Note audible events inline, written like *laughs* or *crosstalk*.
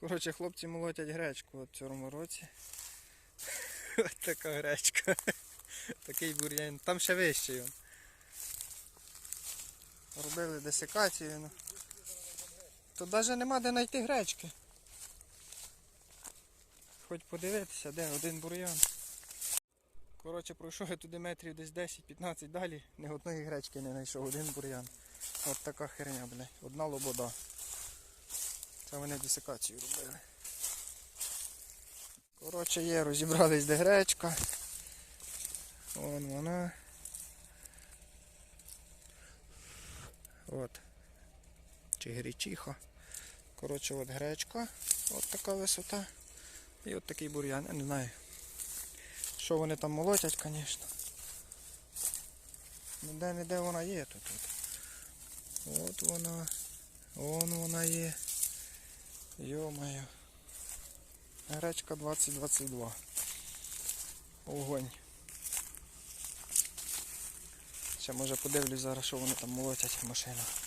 Коротше, хлопці молотять гречку от в цьому році. *laughs* Ось така гречка. Такий бур'ян. Там ще вищий він. Робили десикацію. Ну. Тут навіть нема де знайти гречки. Хоч подивитися, де один бур'ян. Коротше, пройшов я туди метрів десь 10-15 далі, ні одної гречки не знайшов, один бур'ян. От така херня, блядь. Одна лобода. Це вони десикацію робили. Коротше, є, розібрались де гречка. Вон вона. От. Чи грічиха. Коротше, от гречка. От така висота. І от такий бур'ян. Я не знаю. Що вони там молотять, звісно. Ніде ніде вона є тут. От вона. Вон вона є. Йо-моє. Гречка 2022. Огонь. Ще може подивлюсь зараз, що вони там молотять в машинах.